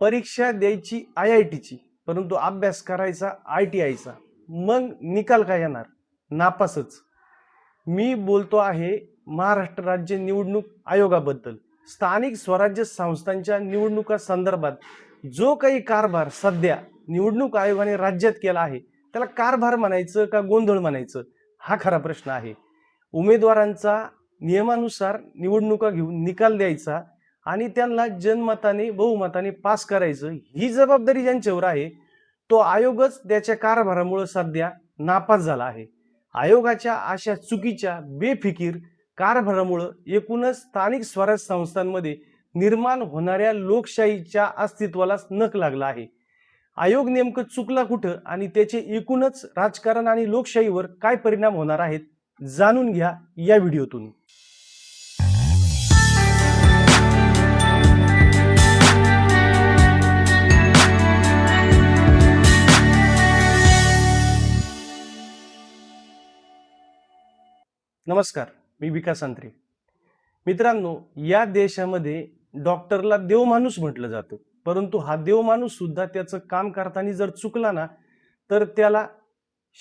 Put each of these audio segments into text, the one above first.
परीक्षा द्यायची I I टीची परंतु अभ्यास करायचा आय टी आयचा मग निकाल काय येणार? नापासच. मी बोलतो आहे महाराष्ट्र राज्य निवडणूक आयोगाबद्दल. स्थानिक स्वराज्य संस्थांच्या निवडणुका संदर्भात जो काही कारभार सध्या निवडणूक आयोगाने राज्यात केला आहे त्याला कारभार म्हणायचं का गोंधळ म्हणायचं? हा खरा प्रश्न आहे. उमेदवारांचा नियमानुसार निवडणुका घेऊन निकाल द्यायचा आणि त्यांना जनमताने बहुमताने पास करायचं ही जबाबदारी ज्यांच्यावर आहे तो आयोगच त्याच्या कारभारामुळे सध्या नापास झाला आहे. आयोगाच्या अशा चुकीच्या बेफिकीर कारभारामुळं एकूणच स्थानिक स्वराज्य संस्थांमध्ये निर्माण होणाऱ्या लोकशाहीच्या अस्तित्वालाच नक लागला आहे. आयोग नेमकं चुकला कुठं आणि त्याचे एकूणच राजकारण आणि लोकशाहीवर काय परिणाम होणार आहेत जाणून घ्या या व्हिडिओतून. नमस्कार मी विकास अंत्रे मित्रांनो या देशामध्ये डॉक्टरला देव माणूस म्हटलं जातं. परंतु हा देवमाणूस सुद्धा त्याचं काम करताना जर चुकला ना तर त्याला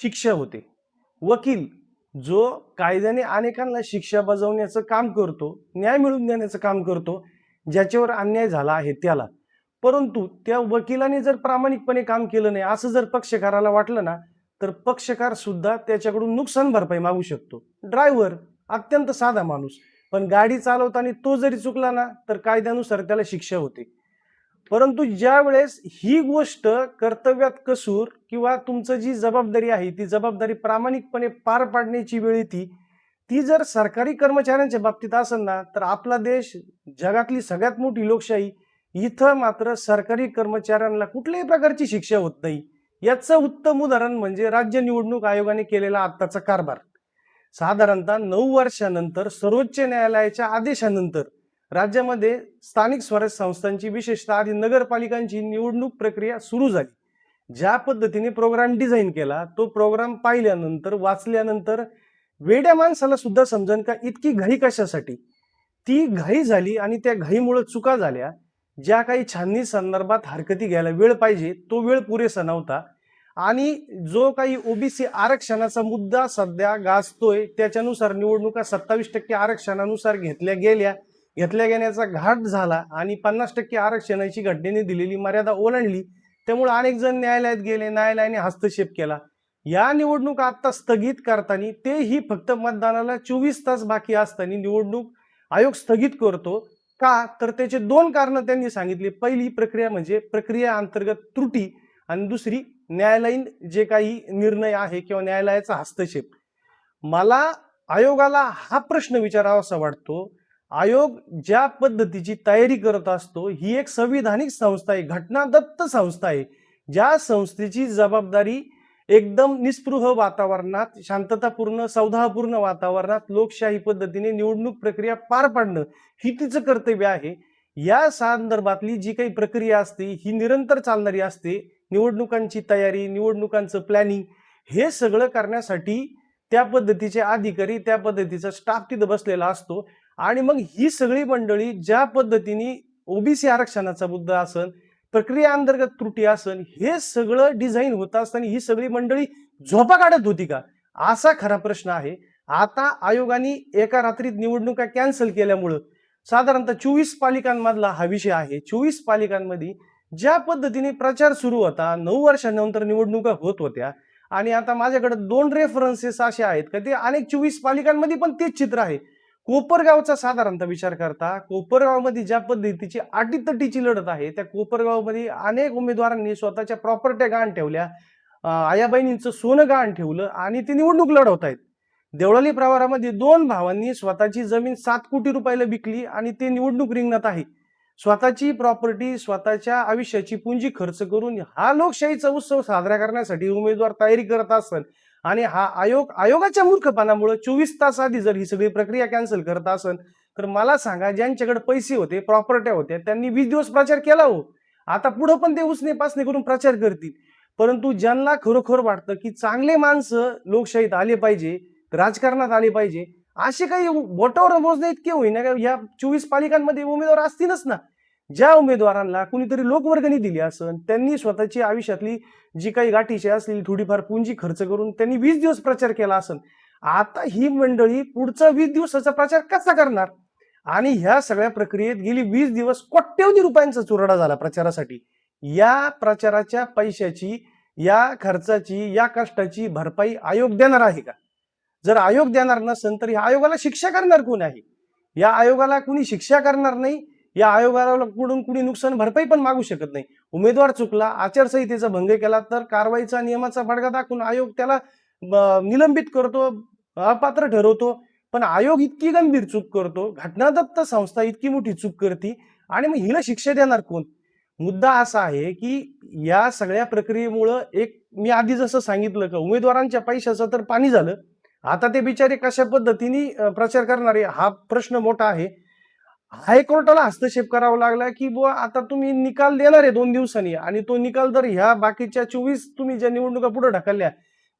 शिक्षा होते. वकील जो कायद्याने अनेकांना शिक्षा बजावण्याचं काम करतो न्याय मिळवून देण्याचं काम करतो ज्याच्यावर अन्याय झाला आहे त्याला. परंतु त्या वकिलाने जर प्रामाणिकपणे काम केलं नाही असं जर पक्षकाराला वाटलं ना तर पक्षकार सुद्धा त्याच्याकडून नुकसान भरपाई मागू शकतो. ड्रायव्हर अत्यंत साधा माणूस. पण गाडी चालवताना तो जरी चुकला ना तर कायद्यानुसार त्याला शिक्षा होते. परंतु ज्या वेळेस ही गोष्ट कर्तव्यात कसूर किंवा तुमचं जी जबाबदारी आहे ती जबाबदारी प्रामाणिकपणे पार पाडण्याची वेळ येते ती जर सरकारी कर्मचाऱ्यांच्या बाबतीत असेल ना तर आपला देश जगातली सगळ्यात मोठी लोकशाही इथं मात्र सरकारी कर्मचाऱ्यांना कुठल्याही प्रकारची शिक्षा होत नाही. याचं उत्तम उदाहरण म्हणजे राज्य निवडणूक आयोगाने केलेला आत्ताचा कारभार. साधारणतः नऊ वर्षानंतर सर्वोच्च न्यायालयाच्या आदेशानंतर राज्यामध्ये स्थानिक स्वराज्य संस्थांची विशेषतः आधी नगरपालिकांची निवडणूक प्रक्रिया सुरू झाली. ज्या पद्धतीने प्रोग्राम डिझाईन केला तो प्रोग्राम पाहिल्यानंतर वाचल्यानंतर वेड्या माणसाला सुद्धा समजन का इतकी घाई कशासाठी? ती घाई झाली आणि त्या घाईमुळे चुका झाल्या. ज्या काही छाननी संदर्भात हरकती घ्यायला वेळ पाहिजे तो वेळ पुरेसा नव्हता. आणि जो काही ओबीसी आरक्षणाचा मुद्दा सध्या गाजतोय त्याच्यानुसार निवडणुका सत्तावीस टक्के आरक्षणानुसार घेतल्या गेल्या. घेतल्या गेल्याचा घाट झाला आणि पन्नास टक्के आरक्षणाची घटनेने दिलेली मर्यादा ओलांडली. त्यामुळे अनेक जण न्यायालयात गेले न्यायालयाने हस्तक्षेप केला. या निवडणूक आता स्थगित करताना तेही फक्त मतदानाला चोवीस तास बाकी असताना निवडणूक आयोग स्थगित करतो. का? तर त्याचे दोन कारणं त्यांनी सांगितले. पहिली प्रक्रिया म्हणजे प्रक्रिया अंतर्गत त्रुटी आणि दुसरी न्यायालयीन जे काही निर्णय आहे किंवा न्यायालयाचा हस्तक्षेप मला आयोगाला हा प्रश्न विचारावासा वाटतो. आयोग ज्या पद्धतीची तयारी करत असतो ही एक संविधानिक संस्था आहे घटनादत्त संस्था आहे ज्या संस्थेची जबाबदारी एकदम निस्पृह वातावरणात शांततापूर्ण सौदापूर्ण वातावरणात लोकशाही पद्धतीने निवडणूक प्रक्रिया पार पाडणं ही तिचं कर्तव्य आहे. या संदर्भातली जी काही प्रक्रिया असते ही निरंतर चालणारी असते. निवडणुकांची तयारी निवडणुकांचं प्लॅनिंग हे सगळं करण्यासाठी त्या पद्धतीचे अधिकारी त्या पद्धतीचा स्टाफ तिथं बसलेला असतो. आणि मग ही सगळी मंडळी ज्या पद्धतीने ओबीसी आरक्षणाचा मुद्दा असन प्रक्रिया अंतर्गत त्रुटी असन हे सगळं डिझाईन होत असताना ही सगळी मंडळी झोपा काढत होती का? असा खरा प्रश्न आहे. आता आयोगाने एका रात्रीत निवडणुका कॅन्सल केल्यामुळं साधारणतः चोवीस पालिकांमधला हा विषय आहे. चोवीस पालिकांमध्ये ज्या पद्धतीने प्रचार सुरू होता नऊ वर्षानंतर निवडणुका होत होत्या आणि आता माझ्याकडे दोन रेफरन्सेस असे आहेत का ते अनेक चोवीस पालिकांमध्ये पण तेच चित्र आहे. कोपरगावचा साधारणतः विचार करता कोपरगावमध्ये ज्या पद्धतीची अटीतटीची लढत आहे त्या कोपरगावमध्ये अनेक उमेदवारांनी स्वतःच्या प्रॉपर्ट्या गहाण ठेवल्या अं, सोनं गहाण ठेवलं आणि ते निवडणूक लढवत आहेत देवळाली प्रवारामध्ये दोन भावांनी स्वतःची जमीन सात कोटी रुपयाला विकली आणि ते निवडणूक रिंगणात आहे. स्वतःची प्रॉपर्टी स्वतःच्या आयुष्याची पुंजी खर्च करून हा लोकशाहीचा उत्सव साजरा करण्यासाठी उमेदवार तयारी करत असेल आणि हा आयोग आयोगाच्या मूर्खपणामुळे चोवीस तास आधी जर ही सगळी प्रक्रिया कॅन्सल करत असेल तर मला सांगा ज्यांच्याकडे पैसे होते प्रॉपर्ट्या होत्या त्यांनी वीस दिवस प्रचार केला हो. आता पुढं पण ते उसने पासने करून प्रचार करतील. परंतु ज्यांना खरोखर वाटतं की चांगले माणसं लोकशाहीत आले पाहिजे राजकारणात आले पाहिजे असे काही बोटावर मोजणे इतके होईना का? या चोवीस पालिकांमध्ये उमेदवार असतीलच ना. ज्या उमेदवारांना कुणीतरी लोकवर्गणी दिली असन त्यांनी स्वतःची आयुष्यातली जी काही गाठीची असलेली थोडीफार पुंजी खर्च करून त्यांनी वीस दिवस प्रचार केला असन आता ही मंडळी पुढचा वीस दिवसाचा प्रचार कसा करणार? आणि ह्या सगळ्या प्रक्रियेत गेली वीस दिवस कोट्यवधी रुपयांचा चुरडा झाला प्रचारासाठी. या प्रचाराच्या पैशाची या खर्चाची या कष्टाची भरपाई आयोग देणार आहे का? जर आयोग देणार नसेल तर या आयोगाला शिक्षा करणार कोण आहे? या आयोगाला कुणी शिक्षा करणार नाही या आयोगाला कुठून कुणी नुकसान भरपाई पण मागू शकत नाही. उमेदवार चुकला आचारसंहितेचा भंग केला तर कारवाईचा नियमाचा फडका दाखवून आयोग त्याला निलंबित करतो अपात्र ठरवतो. पण आयोग इतकी गंभीर चूक करतो घटनादत्त संस्था इतकी मोठी चूक करते आणि मग हिला शिक्षा देणार कोण? मुद्दा असा आहे की या सगळ्या प्रक्रियेमुळं एक मी आधी जसं सांगितलं का उमेदवारांच्या पैशाचं तर पाणी झालं. आता ते बिचारे कशा पद्धतीने प्रचार करणारे हा प्रश्न मोठा आहे. हायकोर्टाला हस्तक्षेप करावा लागला की बुवा आता तुम्ही निकाल देणार आहे दोन दिवसांनी आणि तो निकाल जर ह्या बाकीच्या चोवीस तुम्ही ज्या निवडणुका पुढे ढकलल्या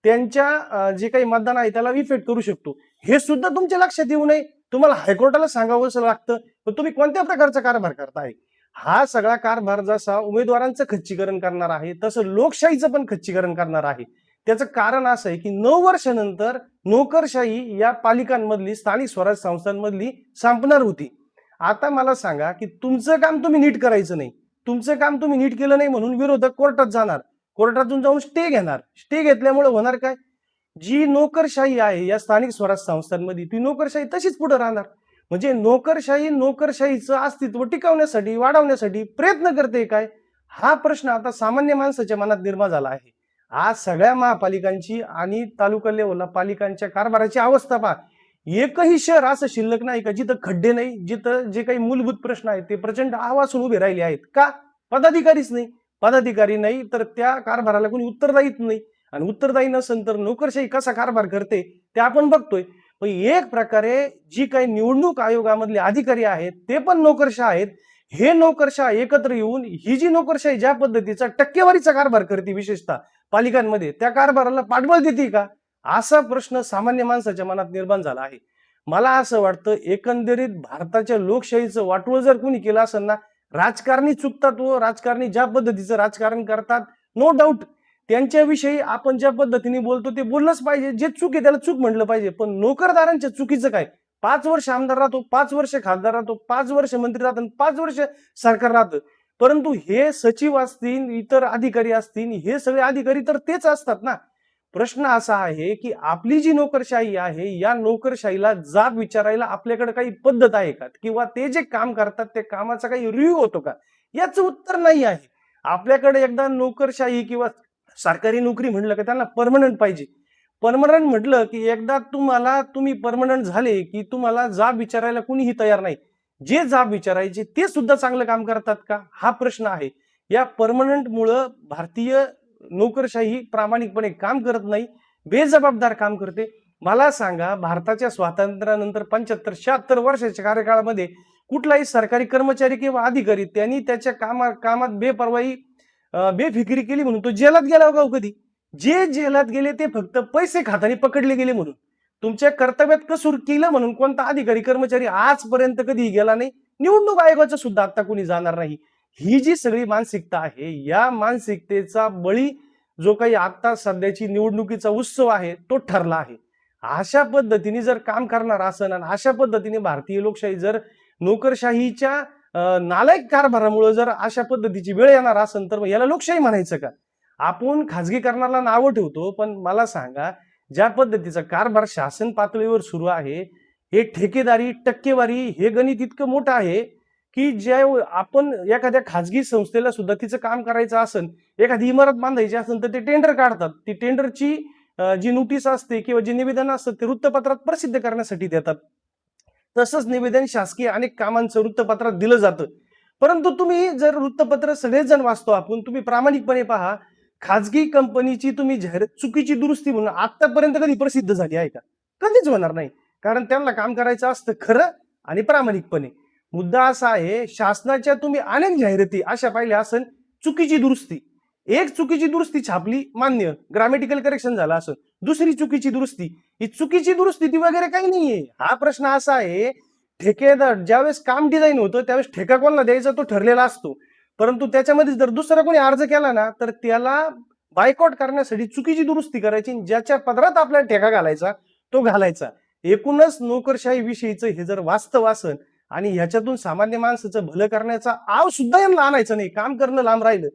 त्यांच्या जे काही मतदान आहे त्याला इफेक्ट करू शकतो. हे सुद्धा तुमच्या लक्षात येऊ नये. तुम्हाला हायकोर्टाला सांगावंच लागतं पण तुम्ही कोणत्या प्रकारचा कारभार करताय? हा सगळा कारभार जसा उमेदवारांचं खच्चीकरण करणार आहे तसं लोकशाहीचं पण खच्चीकरण करणार आहे. त्याचं कारण असं आहे की नऊ वर्षानंतर नोकरशाही या पालिकांमधली स्थानिक स्वराज संस्थांमधली संपणार होती. आता मला सांगा की तुमचं काम तुम्ही नीट करायचं नाही. तुमचं काम तुम्ही नीट केलं नाही म्हणून विरोधक कोर्टात जाणार. कोर्टातून जाऊन स्टे घेणार. स्टे घेतल्यामुळे होणार काय? जी नोकरशाही आहे या स्थानिक स्वराज संस्थांमध्ये ती नोकरशाही तशीच पुढे राहणार. म्हणजे नोकरशाही नोकरशाहीचं अस्तित्व टिकवण्यासाठी वाढवण्यासाठी प्रयत्न करते काय? हा प्रश्न आता सामान्य माणसाच्या मनात निर्माण झाला आहे. आज सगळ्या महापालिकांची आणि तालुका लेवलला पालिकांच्या कारभाराची अवस्था पहा. एकही शहर असं शिल्लक नाही का जिथं खड्डे नाही जिथं जे काही मूलभूत प्रश्न आहेत ते प्रचंड आवासून उभे राहिले आहेत. का? पदाधिकारीच नाही. पदाधिकारी नाही तर त्या कारभाराला कोणी उत्तरदायीच नाही. आणि उत्तरदायी नसेल तर नोकरशाही कसा कारभार करते ते आपण बघतोय. पण एक प्रकारे जी काही निवडणूक आयोगामधले अधिकारी आहेत ते पण नोकरशाह आहेत. हे नोकरशाह एकत्र येऊन ही जी नोकरशाही ज्या पद्धतीचा टक्केवारीचा कारभार करते विशेषतः पालिकांमध्ये त्या कारभाराला पाठबळ देते का? असा प्रश्न सामान्य माणसाच्या मनात निर्माण झाला आहे. मला असं वाटतं एकंदरीत भारताच्या लोकशाहीचं वाटोळ जर कोणी केलं असेल ना राजकारणी चुकतात व राजकारणी ज्या पद्धतीचं राजकारण करतात नो डाऊट त्यांच्याविषयी आपण ज्या पद्धतीने बोलतो ते बोललंच पाहिजे. जे चूक आहे त्याला चूक म्हटलं पाहिजे. पण नोकरदारांच्या चुकीचं काय? पाच वर्ष आमदार राहतो पाच वर्ष खासदार राहतो पाच वर्ष मंत्री राहतो पाच वर्ष सरकार राहतं. परंतु हे सचिव असतील इतर अधिकारी असतील हे सगळे अधिकारी तर तेच असतात ना. प्रश्न असा आहे की आपली जी नोकरशाही आहे या नोकरशाहीला जाब विचारायला आपल्याकडे काही पद्धत आहे का? किंवा ते जे काम करतात ते कामाचा काही रिव्ह्यू होतो का? याचं उत्तर नाही आहे. आपल्याकडे एकदा नोकरशाही किंवा सरकारी नोकरी म्हटलं की त्यांना परमनंट पाहिजे. परमनंट म्हटलं की एकदा तुम्हाला तुम्ही परमनंट झाले की तुम्हाला जाब विचारायला कुणीही तयार नाही. जे जाब विचारायचे ते सुद्धा चांगलं काम करतात का? हा प्रश्न आहे. या परमनंट मुळे भारतीय नोकरशाही प्रामाणिकपणे काम करत नाही बेजबाबदार काम करते. मला सांगा भारताच्या स्वातंत्र्यानंतर पंच्याहत्तर शहात्तर वर्षाच्या कार्यकाळामध्ये कुठलाही सरकारी कर्मचारी किंवा अधिकारी त्यांनी त्याच्या कामा कामात बेपरवाई बेफिकिरी केली म्हणून तो जेलात गेला हो का हो कधी? जे जेलात गेले ते फक्त पैसे खातानी पकडले गेले म्हणून. तुमच्या कर्तव्यात कसूर केलं म्हणून कोणता अधिकारी कर्मचारी आजपर्यंत कधी गेला नाही निवडणूक आयोगाचं सुद्धा आता कोणी जाणार नाही. ही जी सगळी मानसिकता आहे या मानसिकतेचा बळी जो काही आता सध्याची निवडणुकीचा उत्सव आहे तो ठरला आहे. अशा पद्धतीने जर काम करणार असन आणि अशा पद्धतीने भारतीय लोकशाही जर नोकरशाहीच्या नालायक कारभारामुळे जर अशा पद्धतीची वेळ येणार असेल तर मग याला लोकशाही म्हणायचं का? आपण खाजगीकरणाला नावं ठेवतो पण मला सांगा ज्या पद्धतीचा कारभार शासन पातळीवर सुरू आहे हे ठेकेदारी टक्केवारी हे गणित इतकं मोठं आहे की ज्या आपण एखाद्या खाजगी संस्थेला सुद्धा तिचं काम करायचं असेल एखादी इमारत बांधायची असेल तर ते टेंडर काढतात. ती टेंडरची जी नोटीस असते किंवा जे निवेदन असतं ते वृत्तपत्रात प्रसिद्ध करण्यासाठी देतात. तसंच निवेदन शासकीय अनेक कामांचं वृत्तपत्रात दिलं जातं. परंतु तुम्ही जर वृत्तपत्र सगळेच जण वाचतो आपण तुम्ही प्रामाणिकपणे पहा खाजगी कंपनीची तुम्ही जाहिरात चुकीची दुरुस्ती म्हणून आतापर्यंत कधी प्रसिद्ध झाली आहे का? कधीच होणार नाही. कारण त्यांना काम करायचं असतं खरं आणि प्रामाणिकपणे. मुद्दा असा आहे शासनाच्या तुम्ही अनेक जाहिराती अशा पाहिल्या असेल चुकीची दुरुस्ती. एक चुकीची दुरुस्ती छापली मान्य ग्रामेटिकल करेक्शन झालं असं दुसरी चुकीची दुरुस्ती. ही चुकीची दुरुस्ती ती वगैरे काही नाहीये. हा प्रश्न असा आहे ठेकेदार ज्यावेळेस काम डिझाईन होतं त्यावेळेस ठेका कोणाला द्यायचा तो ठरलेला असतो. परंतु त्याच्यामध्ये जर दुसरा कोणी अर्ज केला ना तर त्याला बायकॉट करण्यासाठी चुकीची दुरुस्ती करायची आणि ज्याच्या पदरात आपल्याला ठेका घालायचा तो घालायचा. एकूणच नोकरशाही विषयीचं हे जर वास्तव असन आणि ह्याच्यातून सामान्य माणसाचं भलं करण्याचा आव सुद्धा यांना आणायचं नाही. काम करणं लांब राहिलं.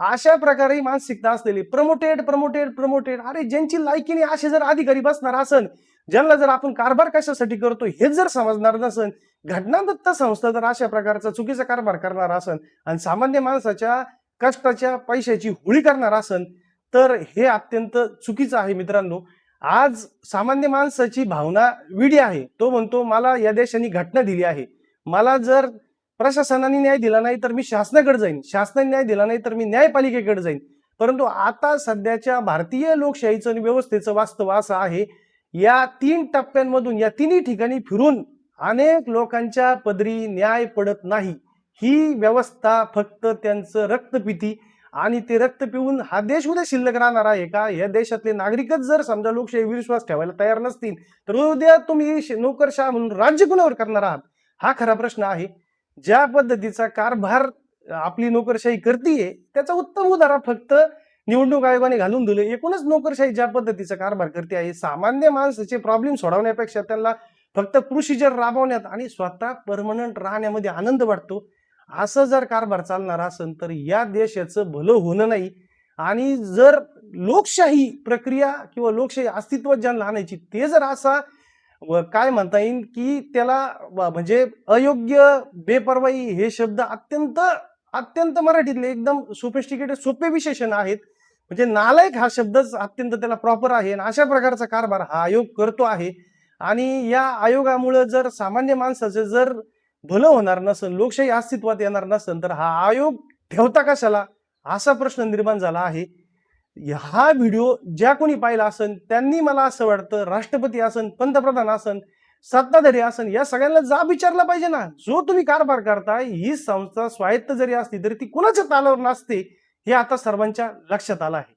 अशा प्रकारे ही मानसिकता असलेली प्रमोटेड प्रमोटेड प्रमोटेड अरे ज्यांची लायकीने असे जर अधिकारी बसणार असन ज्यांना जर आपण कारभार कशासाठी करतो हेच जर समजणार नसन घटनादत्त संस्था जर अशा प्रकारचा चुकीचा कारभार करणार असन आणि सामान्य माणसाच्या कष्टाच्या पैशाची होळी करणार असन तर हे अत्यंत चुकीचं आहे मित्रांनो. आज सामान्य माणसाची भावना विडी आहे. तो म्हणतो मला या देशाने घटना दिली आहे. मला जर प्रशासनाने न्याय दिला नाही तर मी शासनाकडे जाईन. शासनाने न्याय दिला नाही तर मी न्यायपालिकेकडे जाईन. परंतु आता सध्याच्या भारतीय लोकशाहीचं आणि व्यवस्थेचं वास्तव असं आहे या तीन टप्प्यांमधून या तिन्ही ठिकाणी फिरून अनेक लोकांच्या पदरी न्याय पडत नाही. ही व्यवस्था फक्त त्यांचं रक्तपिती आणि ते रक्त पिऊन हा देश उद्या शिल्लक राहणार आहे का? या देशातले नागरिकच जर समजा लोकशाही विश्वास ठेवायला तयार नसतील तर उद्या तुम्ही श- नोकरशाह म्हणून राज्य कुणावर करणार आहात? हा खरा प्रश्न आहे. ज्या पद्धतीचा कारभार आपली नोकरशाही करतीये त्याचा उत्तम उदाहरण फक्त निवडणूक आयोगाने घालून दिलं एकूणच नोकरशाही ज्या पद्धतीचा कारभार करते आहे सामान्य माणसाचे प्रॉब्लेम सोडवण्यापेक्षा त्यांना फक्त प्रोसिजर राबवण्यात आणि स्वतः परमनंट राहण्यामध्ये आनंद वाटतो. असं जर कारभार चालणार असेल तर या देशाचं भलं होणं नाही. आणि जर लोकशाही प्रक्रिया किंवा लोकशाही अस्तित्वात ज्यांना आणायची ते जर असा व काय म्हणता येईल की त्याला म्हणजे अयोग्य बेपर्वाई हे शब्द अत्यंत अत्यंत मराठीतले एकदम सोफिस्टिकेटेड सोपे विशेषण आहेत. म्हणजे नालायक हा शब्दच अत्यंत त्याला प्रॉपर आहे आणि अशा प्रकारचा कारभार हा आयोग करतो आहे. आणि या आयोगामुळे जर सामान्य माणसाचं जर भलं होणार नसेल लोकशाही अस्तित्वात येणार नसेल तर हा आयोग ठेवता कशाला? असा प्रश्न निर्माण झाला आहे. हा व्हिडिओ ज्या कोणी पाहिला असन त्यांनी मला असं वाटतं राष्ट्रपती असन पंतप्रधान असन सत्ताधारी असन या सगळ्यांना जाब विचारला पाहिजे ना. जो तुम्ही कारभार करताय ही संस्था स्वायत्त जरी असली तरी ती कुणाच्या तालावर नसते हे आता सर्वांच्या लक्षात आलं आहे.